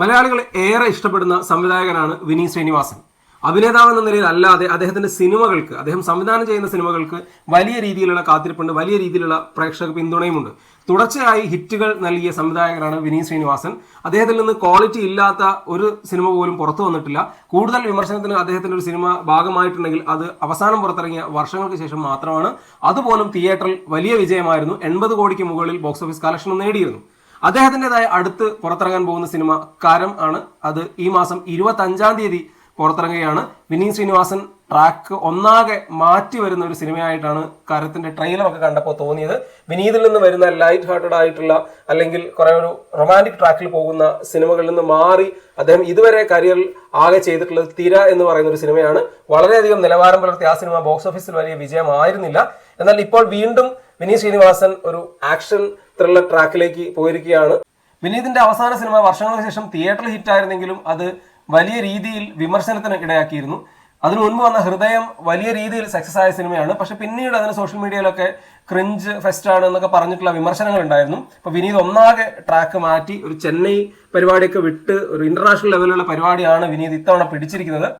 മലയാളികൾ ഏറെ ഇഷ്ടപ്പെടുന്ന സംവിധായകനാണ് വിനീത് ശ്രീനിവാസൻ. അഭിനേതാവ് എന്ന നിലയിൽ അല്ലാതെ അദ്ദേഹത്തിന്റെ സിനിമകൾക്ക് അദ്ദേഹം സംവിധാനം ചെയ്യുന്ന സിനിമകൾക്ക് വലിയ രീതിയിലുള്ള കാത്തിരിപ്പുണ്ട് വലിയ രീതിയിലുള്ള പ്രേക്ഷക പിന്തുണയുമുണ്ട്. തുടർച്ചയായി ഹിറ്റുകൾ നൽകിയ സംവിധായകനാണ് വിനീത് ശ്രീനിവാസൻ. അദ്ദേഹത്തിൽ നിന്ന് ക്വാളിറ്റി ഇല്ലാത്ത ഒരു സിനിമ പോലും പുറത്തു വന്നിട്ടില്ല. കൂടുതൽ വിമർശനത്തിന് അദ്ദേഹത്തിന്റെ ഒരു സിനിമ ഭാഗമായിട്ടുണ്ടെങ്കിൽ അത് അവസാനം പുറത്തിറങ്ങിയ വർഷങ്ങൾക്ക് ശേഷം മാത്രമാണ്. അതുപോലും തിയേറ്ററിൽ വലിയ വിജയമായിരുന്നു. എൺപത് കോടിക്ക് മുകളിൽ ബോക്സ് ഓഫീസ് കളക്ഷനും നേടിയിരുന്നു. അദ്ദേഹത്തിന്റെതായ അടുത്ത് പുറത്തിറങ്ങാൻ പോകുന്ന സിനിമ കരം ആണ്. അത് ഈ മാസം ഇരുപത്തി അഞ്ചാം തീയതി പുറത്തിറങ്ങുകയാണ്. വിനീത് ശ്രീനിവാസൻ ട്രാക്ക് ഒന്നാകെ മാറ്റി വരുന്ന ഒരു സിനിമയായിട്ടാണ് കരത്തിന്റെ ട്രെയിലറൊക്കെ കണ്ടപ്പോൾ തോന്നിയത്. വിനീതിൽ നിന്ന് വരുന്ന ലൈറ്റ് ഹാർട്ടഡ് ആയിട്ടുള്ള അല്ലെങ്കിൽ കുറെ ഒരു റൊമാന്റിക് ട്രാക്കിൽ പോകുന്ന സിനിമകളിൽ നിന്ന് മാറി അദ്ദേഹം ഇതുവരെ കരിയറിൽ ആകെ ചെയ്തിട്ടുള്ളത് തിര എന്ന് പറയുന്ന ഒരു സിനിമയാണ്. വളരെയധികം നിലവാരം പുലർത്തിയ ആ സിനിമ ബോക്സ് ഓഫീസിൽ വലിയ വിജയമായിരുന്നില്ല. എന്നാൽ ഇപ്പോൾ വീണ്ടും വിനീത് ശ്രീനിവാസൻ ഒരു ആക്ഷൻ ത്രില്ലർ ട്രാക്കിലേക്ക് പോയിരിക്കുകയാണ്. വിനീതിന്റെ അവസാന സിനിമ വർഷങ്ങൾക്ക് ശേഷം തിയേറ്ററിൽ ഹിറ്റ് ആയിരുന്നെങ്കിലും അത് വലിയ രീതിയിൽ വിമർശനത്തിന് ഇടയാക്കിയിരുന്നു അതിനു മുൻപ് വന്ന ഹൃദയം വലിയ രീതിയിൽ സക്സസ് ആയ സിനിമയാണ്. പക്ഷെ പിന്നീട് അതിന് സോഷ്യൽ മീഡിയയിലൊക്കെ ക്രിഞ്ച് ഫെസ്റ്റ് ആണ് എന്നൊക്കെ പറഞ്ഞിട്ടുള്ള വിമർശനങ്ങൾ ഉണ്ടായിരുന്നു. അപ്പൊ വിനീത് ഒന്നാകെ ട്രാക്ക് മാറ്റി ഒരു ചെന്നൈ പരിപാടിയൊക്കെ വിട്ട് ഒരു ഇന്റർനാഷണൽ ലെവലിലുള്ള പരിപാടിയാണ് വിനീത് ഇത്തവണ പിടിച്ചിരിക്കുന്നത്.